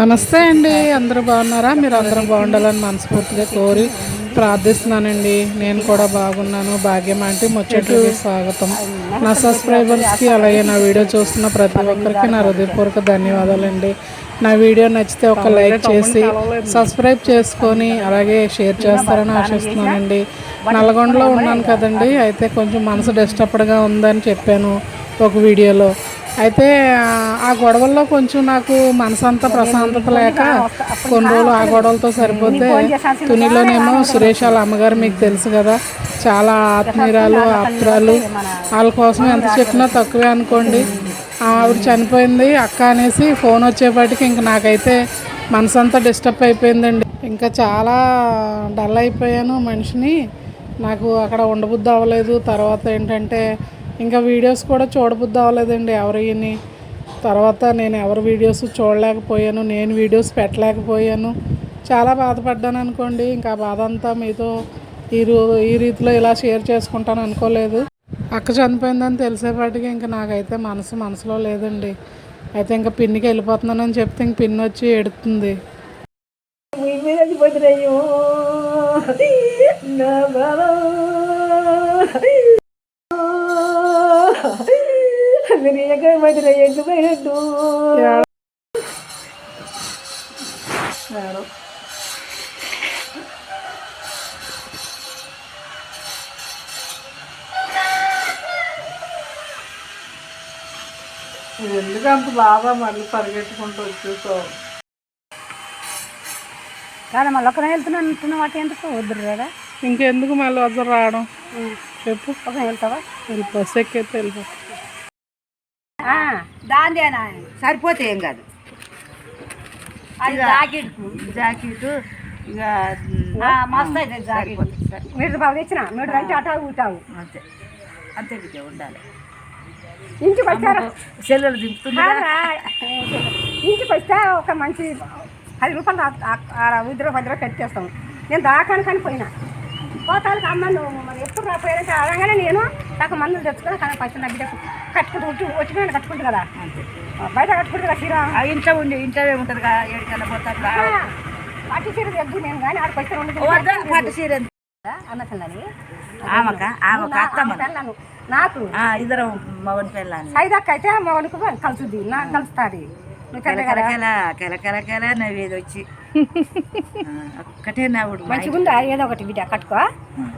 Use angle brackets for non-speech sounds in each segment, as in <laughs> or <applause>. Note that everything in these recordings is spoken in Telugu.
నమస్తే అండి అందరూ బాగున్నారా? మీరు అందరూ బాగుండాలని మనస్ఫూర్తిగా కోరి ప్రార్థిస్తున్నానండి. నేను కూడా బాగున్నాను. భాగ్యం అంటే ముచ్చట్లకి స్వాగతం. నా సబ్స్క్రైబర్స్కి అలాగే నా వీడియో చూస్తున్న ప్రతి ఒక్కరికి నా హృదయపూర్వక ధన్యవాదాలండి. నా వీడియో నచ్చితే ఒక లైక్ చేసి సబ్స్క్రైబ్ చేసుకొని అలాగే షేర్ చేస్తారని ఆశిస్తున్నానండి. నల్గొండలో ఉన్నాను కదండి అయితే కొంచెం మనసు డిస్టర్బ్డ్గా ఉందని చెప్పాను ఒక వీడియోలో. అయితే ఆ- గొడవల్లో కొంచెం నాకు మనసంతా ప్రశాంతత లేక కొన్ని రోజులు ఆ గొడవలతో సరిపోతే తునిలోనేమో సురేష్ వాళ్ళ అమ్మగారు మీకు తెలుసు కదా చాలా ఆత్మీయురాలు ఆప్తురాలు. వాళ్ళ కోసం ఎంత చెప్పినా తక్కువే అనుకోండి. ఆవిడ చనిపోయింది అక్క అనేసి ఫోన్ వచ్చేపాటికి ఇంక నాకైతే మనసంతా డిస్టర్బ్ అయిపోయిందండి. ఇంకా చాలా డల్ అయిపోయాను మనిషిని. నాకు అక్కడ ఉండబుద్ధి అవ్వలేదు. తర్వాత ఏంటంటే ఇంకా వీడియోస్ కూడా చూడబుద్ధి అవ్వలేదండి ఎవరిని. తర్వాత నేను ఎవరి వీడియోస్ చూడలేకపోయాను నేను వీడియోస్ పెట్టలేకపోయాను. చాలా బాధపడ్డాను అనుకోండి ఇంకా బాధ అంతా మీతో ఈ రూ ఈ రీతిలో ఇలా షేర్ చేసుకుంటాను అనుకోలేదు. అక్క చనిపోయిందని తెలిసేపాటికి ఇంకా నాకైతే మనసు మనసులో లేదండి. అయితే ఇంకా పిన్నికి వెళ్ళిపోతున్నానని చెప్తే ఇంక పిన్ వచ్చి ఎడుతుంది నా మీరు ఎక్కడ పోతున్నాయి ఎందుకు పోయినట్టు ఎందుకు అంత బాధ మళ్ళీ పరిగెట్టుకుంటూ వచ్చేసావు కాదు మళ్ళీ ఒక్కనే వెళ్తున్నాను అంటున్న వాటి ఎందుకు? వద్దురు కదా. ఇంకెందుకు మళ్ళీ వద్ద రావడం? చెప్పు. ఒక వెళ్తావా? వెళ్ళి బస్సు ఎక్కైతే వెళ్ళిపో. దాందేనా సరిపోతే ఏం కాదు. అది జాకెట్. జాకెట్ ఇక మస్తు అయితే జాకెట్. మీరు బాగా తెచ్చిన? మీరు రండి అటా ఊటావు అంతే. అంతే బిడ్డ ఉండాలి. ఇంటికి వచ్చారు సెల్లులు ఇంటికి వస్తే ఒక మంచి పది రూపాయలు ఉద్ర పది రూపాయలు కట్టేస్తాం నేను దాకాను కానీ పోయినా. పోతానికి అమ్మ నువ్వు మరి ఎప్పుడు రాపోయారంటే అనగానే నేను. నాకు మందులు తెచ్చుకొని కానీ ఫస్ట్ నా బిడ్డ కట్టుకుంటూ వచ్చి వచ్చిన కట్టుకుంటు కదా. బయట కట్టుకుంటు కదా చీర. ఇంట్లో ఉండి ఇంట్లో ఉంటుంది కదా ఏడుకల్లా పోతారు పట్టు చీర తెద్దు నేను కానీ ఆడికి వచ్చి పట్టు చీర అన్న పిల్లని. ఆమెక ఆమెక అత్తమ్మ పిల్లను నాకు ఇద్దరం మగని పిల్లని. ఐదక్క అయితే మగనికి కలుసుద్ది నాకు కలుస్తుంది. కెలకెల కెలకెల కెల నవ్వేది వచ్చి ఒక్కటే నవ్వుడు మంచిగా ఉందా? ఏదో ఒకటి బిడ్డ కట్టుకో.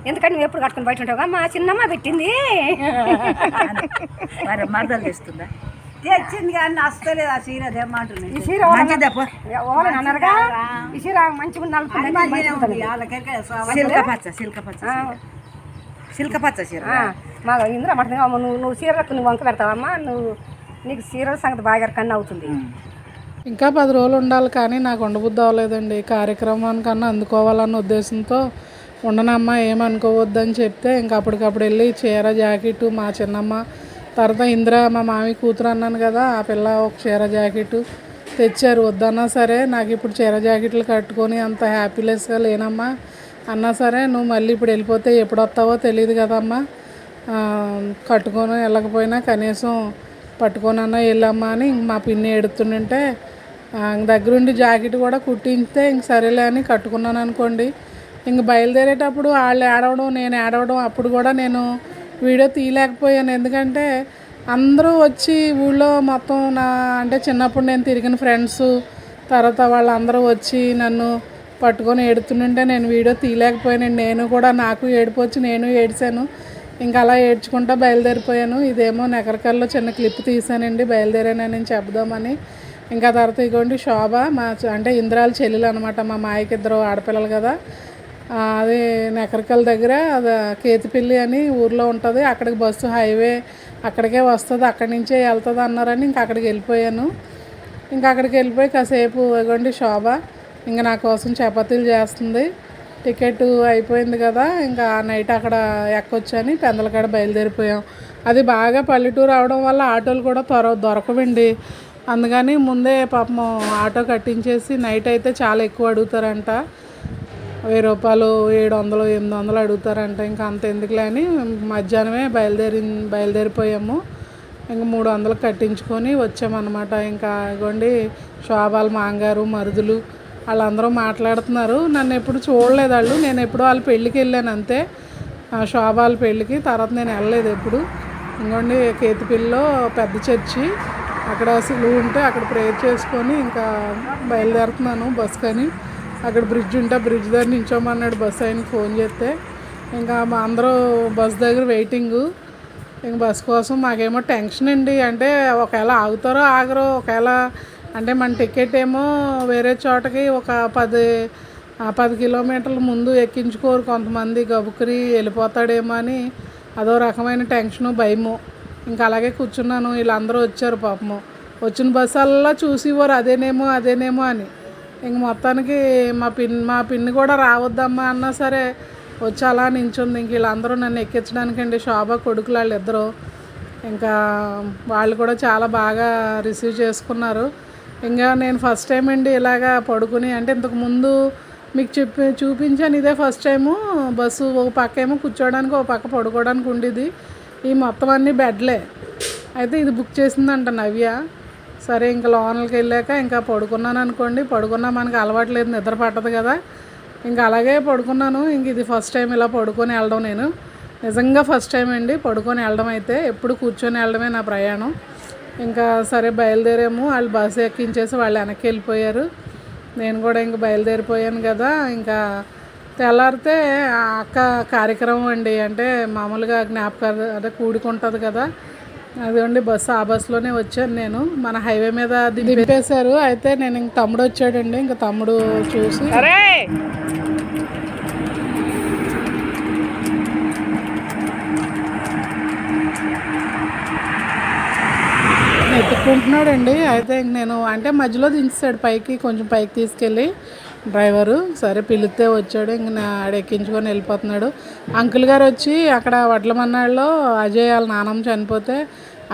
ఎందుకంటే నువ్వు ఎప్పుడు కట్టుకుని బయట ఉంటావుగా? మా చిన్నమ్మ పెట్టింది. <laughs> మరి మరదలు తెస్తుందా? తెచ్చింది కానీ వస్తలేదు ఆ చీర ఈ చీర ఓలని అన్నారుగా? ఈ చీర మంచిగా ఉంది? నలుపుతుంది సిల్క పచ్చ సిల్క చీర. మా ఇంద్ర మాట నువ్వు నువ్వు చీరలకు నువ్వు వంక పెడతావమ్మా నువ్వు నీకు చీరల సంగతి బాగా కన్నా అవుతుంది. ఇంకా పది రోజులు ఉండాలి కానీ నాకు ఉండబుద్ధి అవ్వలేదండి. కార్యక్రమానికన్నా అందుకోవాలన్న ఉద్దేశంతో ఉండనమ్మా ఏమనుకోవద్దని చెప్తే ఇంకా అప్పటికప్పుడు వెళ్ళి చీర జాకెట్ మా చిన్నమ్మ తర్వాత ఇందిర మా మామి కూతురు అన్నాను కదా ఆ పిల్ల ఒక చీర జాకెట్ తెచ్చారు. వద్దన్నా సరే నాకు ఇప్పుడు చీర జాకెట్లు కట్టుకొని అంత హ్యాపీనెస్గా లేనమ్మా. అన్నా సరే నువ్వు మళ్ళీ ఇప్పుడు వెళ్ళిపోతే ఎప్పుడు వస్తావో తెలియదు కదమ్మా. కట్టుకొని వెళ్ళకపోయినా కనీసం పట్టుకోనన్నా వెళ్ళమ్మా అని మా పిన్ని ఎడుతుంటే ఆ, దగ్గరుండి జాకెట్ కూడా కుట్టించితే ఇంక సరేలే అని కట్టుకున్నాను అనుకోండి. ఇంక బయలుదేరేటప్పుడు వాళ్ళు ఏడవడం నేను ఏడవడం అప్పుడు కూడా నేను వీడియో తీయలేకపోయాను. ఎందుకంటే అందరూ వచ్చి ఊళ్ళో మొత్తం నా అంటే చిన్నప్పుడు నేను తిరిగిన ఫ్రెండ్స్ తర్వాత వాళ్ళందరూ వచ్చి నన్ను పట్టుకొని ఏడుతుంటే నేను వీడియో తీయలేకపోయాను. నేను కూడా నాకు ఏడిపోవచ్చు నేను ఏడ్చాను. ఇంకా అలా ఏడ్చుకుంటా బయలుదేరిపోయాను. ఇదేమో నెకరకల్లో చిన్న క్లిప్ తీసానండి బయలుదేరానని చెప్దామని ఇంకా తర్వాత ఇగోండి శోభ మా అంటే ఇంద్రాల చెల్లెలు అనమాట మా మాయకి ఇద్దరు ఆడపిల్లలు కదా. అది నెకరకల్ దగ్గర అది కేతిపిల్లి అని ఊర్లో ఉంటుంది. అక్కడికి బస్సు హైవే అక్కడికే వస్తుంది. అక్కడి నుంచే వెళ్తుంది అన్నారని ఇంకా అక్కడికి వెళ్ళిపోయాను. ఇంకా అక్కడికి వెళ్ళిపోయి కాసేపు ఇగోండి శోభ. ఇంకా నా కోసం చపాతీలు చేస్తుంది. టికెట్ అయిపోయింది కదా ఇంకా ఆ నైట్ అక్కడ ఎక్కొచ్చని పెందలకాడ బయలుదేరిపోయాం. అది బాగా పల్లెటూరు అవడం వల్ల ఆటోలు కూడా త్వర దొరకవండి. అందుకని ముందే పాపం ఆటో కట్టించేసి నైట్ అయితే చాలా ఎక్కువ అడుగుతారంట. వెయ్యి రూపాయలు ఏడు వందలు ఎనిమిది వందలు అడుగుతారంట. ఇంకా అంత ఎందుకులే అని మధ్యాహ్నమే బయలుదేరి బయలుదేరిపోయాము. ఇంక మూడు వందలు కట్టించుకొని వచ్చామన్నమాట. ఇంకా ఇగోండి శోభాలు మాంగారు మరుదులు వాళ్ళందరూ మాట్లాడుతున్నారు. నన్ను ఎప్పుడు చూడలేదు వాళ్ళు. నేను ఎప్పుడు వాళ్ళ పెళ్ళికి వెళ్ళాను అంతే. ఆ శోభాల పెళ్ళికి. తర్వాత నేను వెళ్ళలేదు ఎప్పుడు. ఇంకోండి కేతిపిల్లిలో పెద్ద చర్చి. అక్కడ సిలువు ఉంటే అక్కడ ప్రేయర్ చేసుకొని ఇంకా బయలుదేరుతున్నాను బస్ కానీ. అక్కడ బ్రిడ్జ్ ఉంటే బ్రిడ్జ్ దగ్గర నించోమన్నాడు బస్ ఆయనకి ఫోన్ చేస్తే. ఇంకా మా అందరూ బస్ దగ్గర వెయిటింగు ఇంక బస్ కోసం మాకేమో టెన్షన్ అండి. అంటే ఒకవేళ ఆగుతారో ఆగరో ఒకవేళ అంటే మన టికెట్ ఏమో వేరే చోటకి ఒక పది పది కిలోమీటర్ల ముందు ఎక్కించుకోరు కొంతమంది. గబుకుని వెళ్ళిపోతాడేమో అని అదో రకమైన టెన్షను భయము. ఇంకా అలాగే కూర్చున్నాను. వీళ్ళందరూ వచ్చారు పాపము. వచ్చిన బస్సల్లా చూసేవారు అదేనేమో అదేనేమో అని. ఇంక మొత్తానికి మా పిన్ మా పిన్ని కూడా రావద్దమ్మా అన్నా సరే వచ్చి అలా నించుంది. ఇంక వీళ్ళందరూ నన్ను ఎక్కించడానికండి శోభ కొడుకులు వాళ్ళు ఇంకా వాళ్ళు కూడా చాలా బాగా రిసీవ్ చేసుకున్నారు. ఇంకా నేను ఫస్ట్ టైం అండి ఇలాగా పడుకుని అంటే ఇంతకు ముందు మీకు చెప్పి చూపించాను ఇదే ఫస్ట్ టైము బస్సు ఒక పక్క ఏమో కూర్చోవడానికి ఒక పక్క పడుకోవడానికి ఉండేది. ఈ మొత్తం అన్నీ బెడ్లే. అయితే ఇది బుక్ చేసిందంట నవ్య. సరే ఇంకా లోనలకి వెళ్ళాక ఇంకా పడుకున్నాను అనుకోండి. పడుకున్నా మనకి అలవాటు లేదు నిద్ర పట్టదు కదా. ఇంకా అలాగే పడుకున్నాను. ఇంక ఇది ఫస్ట్ టైం ఇలా పడుకొని వెళ్ళడం నేను. నిజంగా ఫస్ట్ టైం అండి పడుకొని వెళ్ళడం అయితే. ఎప్పుడు కూర్చొని వెళ్ళడమే నా ప్రయాణం. ఇంకా సరే బయలుదేరాము. వాళ్ళు బస్సు ఎక్కించేసి వాళ్ళు వెనక్కి వెళ్ళిపోయారు. నేను కూడా ఇంక బయలుదేరిపోయాను కదా. ఇంకా తెల్లారితే ఆ అక్క కార్యక్రమం అండి. అంటే మామూలుగా జ్ఞాపకాలు అదే కూడుకుంటుంది కదా. అదిగోండి బస్సు ఆ బస్సులోనే వచ్చాను నేను. మన హైవే మీద దింపేశారు. అయితే నేను ఇంక తమ్ముడు వచ్చాడండి. ఇంక తమ్ముడు చూసి తింటున్నాడండి అయితే ఇంక నేను అంటే మధ్యలో దించాడు పైకి కొంచెం పైకి తీసుకెళ్ళి డ్రైవరు. సరే పిలిస్తే వచ్చాడు ఇంక నా ఆడ ఎక్కించుకొని వెళ్ళిపోతున్నాడు. అంకుల్ గారు వచ్చి అక్కడ వడ్లమన్నాళ్ళలో అజయ్ వాళ్ళ నానమ్మ చనిపోతే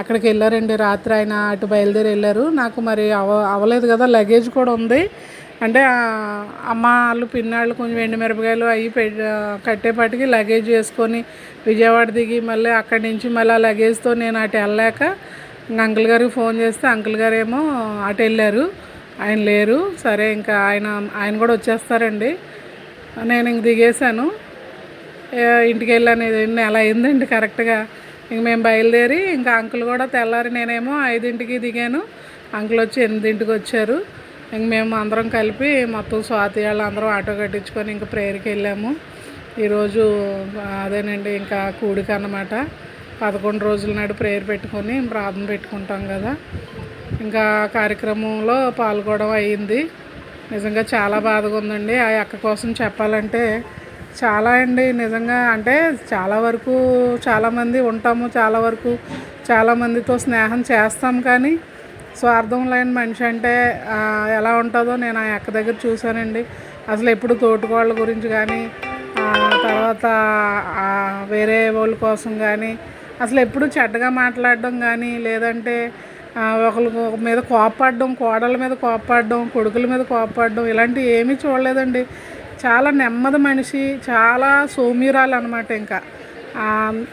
అక్కడికి వెళ్ళారండి. రాత్రి ఆయన అటు బయలుదేరి వెళ్ళారు. నాకు మరి అవ అవ్వలేదు కదా లగేజ్ కూడా ఉంది. అంటే అమ్మ వాళ్ళు పిన్నాళ్ళు కొంచెం ఎండు మిరపకాయలు అవి పె కట్టేపాటికి లగేజ్ వేసుకొని విజయవాడ దిగి మళ్ళీ అక్కడి నుంచి మళ్ళీ ఆ లగేజ్తో నేను అటు వెళ్ళాక ఇంకా అంకుల్ గారికి ఫోన్ చేస్తే అంకుల్ గారు ఏమో అటు వెళ్ళారు. ఆయన లేరు. సరే ఇంకా ఆయన ఆయన కూడా వచ్చేస్తారండి. నేను ఇంక దిగేశాను. ఇంటికి వెళ్ళాను. ఇది నెల అయిందండి కరెక్ట్గా. ఇంక మేము బయలుదేరి ఇంకా అంకుల్ కూడా తెల్లారి నేనేమో ఐదింటికి దిగాను. అంకుల్ వచ్చి ఎనిమిదింటికి వచ్చారు. ఇంక మేము అందరం కలిపి మొత్తం స్వాతి వాళ్ళు అందరం ఆటో కట్టించుకొని ఇంకా ప్రేయర్కి వెళ్ళాము. ఈరోజు అదేనండి ఇంకా కూడిక అన్నమాట. పదకొండు రోజుల నాడు ప్రేయర్ పెట్టుకొని ప్రార్థన పెట్టుకుంటాం కదా. ఇంకా కార్యక్రమంలో పాల్గొనడం అయ్యింది నిజంగా చాలా బాధగా ఉందండి. ఆ అక్క కోసం చెప్పాలంటే చాలా అండి. నిజంగా అంటే చాలా వరకు చాలామంది ఉంటాము చాలా వరకు చాలామందితో స్నేహం చేస్తాం కానీ స్వార్థం లేని మనిషి అంటే ఎలా ఉంటుందో నేను ఆ అక్క దగ్గర చూశానండి. అసలు ఎప్పుడు తోటికోళ్ళ గురించి కానీ తర్వాత వేరే వాళ్ళ కోసం కానీ అసలు ఎప్పుడు చెడ్డగా మాట్లాడడం కానీ లేదంటే ఒకరి మీద కోపపడడం కోడళ్ళ మీద కోపపడడం కొడుకుల మీద కోపపడడం ఇలాంటివి ఏమీ చూడలేదండి. చాలా నెమ్మది మనిషి చాలా సౌమ్యురాలు అనమాట ఇంకా.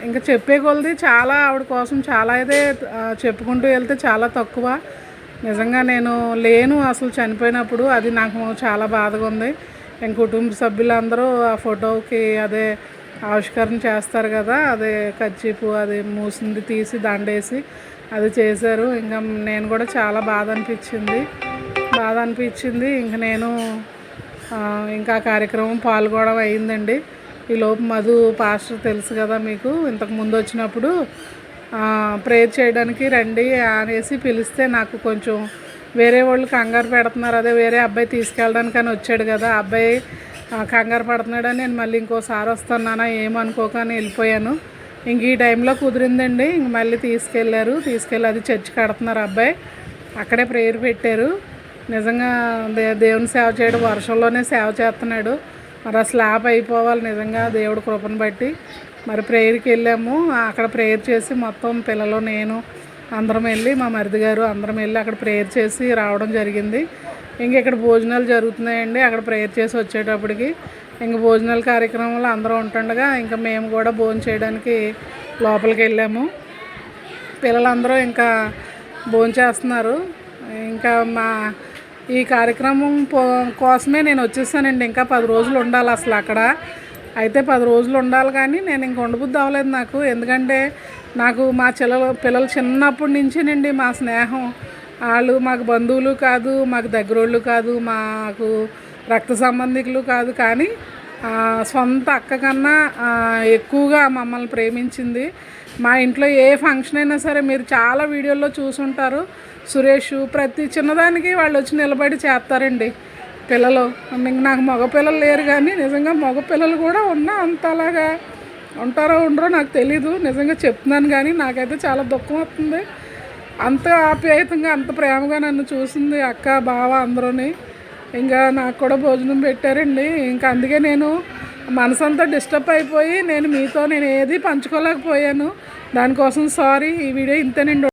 ఇంకా చెప్పే కొలది చాలా ఆవిడ కోసం చాలా అయితే చెప్పుకుంటూ వెళ్తే చాలా తక్కువ. నిజంగా నేను లేను అసలు చనిపోయినప్పుడు అది నాకు చాలా బాధగా ఉంది. ఇంక కుటుంబ సభ్యులందరూ ఆ ఫోటోకి అదే ఆవిష్కరణ చేస్తారు కదా అదే కచ్చిపు అది మూసింది తీసి దండేసి అది చేశారు. ఇంకా నేను కూడా చాలా బాధ అనిపించింది. బాధ అనిపించింది. ఇంక నేను ఇంకా కార్యక్రమం పాల్గొనడం అయిందండి. ఈ లోపు మధు పాస్టర్ తెలుసు కదా మీకు ఇంతకు ముందు వచ్చినప్పుడు ప్రేయర్ చేయడానికి రండి అనేసి పిలిస్తే నాకు కొంచెం వేరే వాళ్ళు కంగారు పెడుతున్నారు. అదే వేరే అబ్బాయి తీసుకెళ్ళడానికి అని వచ్చాడు కదా ఆ అబ్బాయి కంగారు పడుతున్నాడని నేను మళ్ళీ ఇంకోసారి వస్తున్నానా ఏమనుకోకని వెళ్ళిపోయాను. ఇంక ఈ టైంలో కుదిరిందండి. ఇంక మళ్ళీ తీసుకెళ్ళారు. తీసుకెళ్ళి అది చర్చి కడుతున్నారు అబ్బాయి. అక్కడే ప్రేయర్ పెట్టారు. నిజంగా దే దేవుని సేవ చేయడం వర్షంలోనే సేవ చేస్తున్నాడు. మరి ఆ స్లాబ్ అయిపోవాలి నిజంగా దేవుడి కృపను బట్టి. మరి ప్రేయర్కి వెళ్ళాము. అక్కడ ప్రేయర్ చేసి మొత్తం పిల్లలు నేను అందరం వెళ్ళి మా మరిది గారు అందరం వెళ్ళి అక్కడ ప్రేయర్ చేసి రావడం జరిగింది. ఇంక ఇక్కడ భోజనాలు జరుగుతున్నాయండి. అక్కడ ప్రేయర్ చేసి వచ్చేటప్పటికి ఇంక భోజనాల కార్యక్రమంలో అందరూ ఉంటుండగా ఇంకా మేము కూడా భోజనం చేయడానికి లోపలికి వెళ్ళాము. పిల్లలందరూ ఇంకా భోంచేస్తున్నారు ఇంకా మా ఈ కార్యక్రమం పో- కోసమే నేను వచ్చేసానండి. ఇంకా పది రోజులు ఉండాలి అసలు అక్కడ. అయితే పది రోజులు ఉండాలి కానీ నేను ఇంక ఉండబుద్ధి అవ్వలేదు నాకు. ఎందుకంటే నాకు మా చిల్లలు పిల్లలు చిన్నప్పటి నుంచేనండి మా స్నేహం. వాళ్ళు మాకు బంధువులు కాదు మాకు దగ్గరోళ్ళు కాదు మాకు రక్త సంబంధికులు కాదు. కానీ సొంత అక్క కన్నా ఎక్కువగా మమ్మల్ని ప్రేమించింది. మా ఇంట్లో ఏ ఫంక్షన్ అయినా సరే మీరు చాలా వీడియోల్లో చూసుంటారు. సురేష్ ప్రతి చిన్నదానికి వాళ్ళు వచ్చి నిలబడి చేస్తారండి. పిల్లలు నాకు మగ పిల్లలు లేరు కానీ నిజంగా మగ పిల్లలు కూడా ఉన్నా అంతలాగా ఉంటారో ఉండరో నాకు తెలీదు. నిజంగా చెప్తున్నాను కానీ నాకైతే చాలా దుఃఖం వస్తుంది. అంత ఆప్యాయతంగా అంత ప్రేమగా నన్ను చూసింది అక్క బావ అందరూని. ఇంకా నాకు కూడా భోజనం పెట్టారండి. ఇంకా అందుకే నేను మనసంతా డిస్టర్బ్ అయిపోయి నేను మీతో నేను ఏది పంచుకోలేకపోయాను. దానికోసం సారీ ఈ వీడియో ఇంతేనండి.